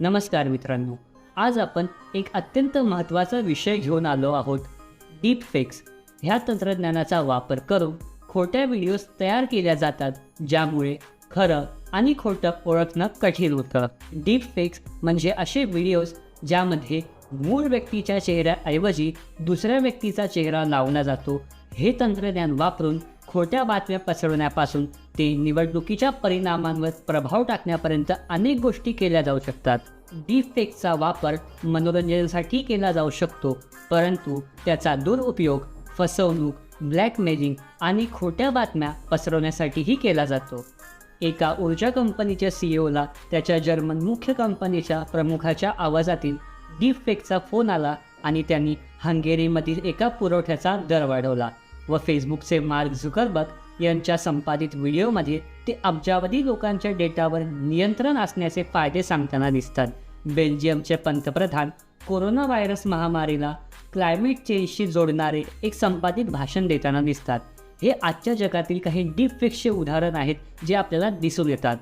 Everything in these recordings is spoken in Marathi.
नमस्कार मित्रांनो आज आपण एक अत्यंत महत्त्वाचा विषय घेऊन आलो आहोत डीप फेक्स ह्या तंत्रज्ञानाचा वापर करून खोट्या व्हिडिओज तयार केल्या जातात ज्यामुळे खरं आणि खोटं ओळखणं कठीण होतं. डीप फेक्स म्हणजे असे व्हिडिओज ज्यामध्ये मूळ व्यक्तीच्या चेहऱ्याऐवजी दुसऱ्या व्यक्तीचा चेहरा लावला जातो. हे तंत्रज्ञान वापरून खोट्या बातम्या पसरवण्यापासून ते निवडणुकीच्या परिणामांवर प्रभाव टाकण्यापर्यंत अनेक गोष्टी केल्या जाऊ शकतात. डीपफेकचा वापर मनोरंजनासाठी केला जाऊ शकतो परंतु त्याचा दुरुपयोग फसवणूक ब्लॅकमेलिंग आणि खोट्या बातम्या पसरवण्यासाठीही केला जातो. एका ऊर्जा कंपनीच्या सीईओला त्याच्या जर्मन मुख्य कंपनीच्या प्रमुखाच्या आवाजातील डीपफेकचा फोन आला आणि त्यांनी हंगेरीमधील एका पुरवठ्याचा दर वाढवला व फेसबुकचे मार्क झुकरबर्ग यांच्या संपादित व्हिडिओमध्ये ते अब्जावधी लोकांच्या डेटावर नियंत्रण असण्याचे फायदे सांगताना दिसतात. बेल्जियमचे पंतप्रधान कोरोना व्हायरस महामारीला क्लायमेट चेंजशी जोडणारे एक संपादित भाषण देताना दिसतात. हे आजच्या जगातील काही डीप फिक्सचे उदाहरण आहेत जे आपल्याला दिसून येतात.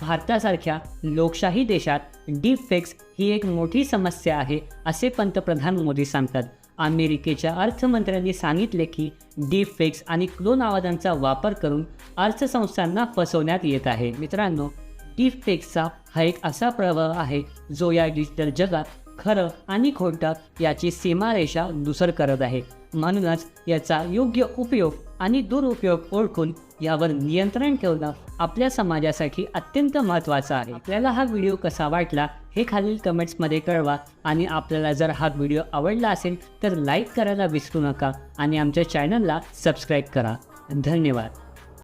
भारतासारख्या लोकशाही देशात डीप फेक्स ही एक मोठी समस्या आहे असे पंतप्रधान मोदी सांगतात. अमेरिकेच्या अर्थमंत्र्यांनी सांगितले की डीप फेक्स आणि क्लोन आवाजांचा वापर करून अर्थसंस्थांना फसवण्यात येत आहे. मित्रांनो डीप फेक्सचा हा एक असा प्रवाह आहे जो या डिजिटल जगात खरं आणि खोटं याची सीमारेषा दुसर करत आहे. म्हणूनच याचा योग्य उपयोग आणि दुरुपयोग ओळखून यावर नियंत्रण ठेवणं आपल्या समाजासाठी अत्यंत महत्त्वाचं आहे. आपल्याला हा व्हिडिओ कसा वाटला हे खालील कमेंट्समध्ये कळवा आणि आपल्याला जर हा व्हिडिओ आवडला असेल तर लाईक करायला विसरू नका आणि आमच्या चॅनलला सबस्क्राईब करा. धन्यवाद.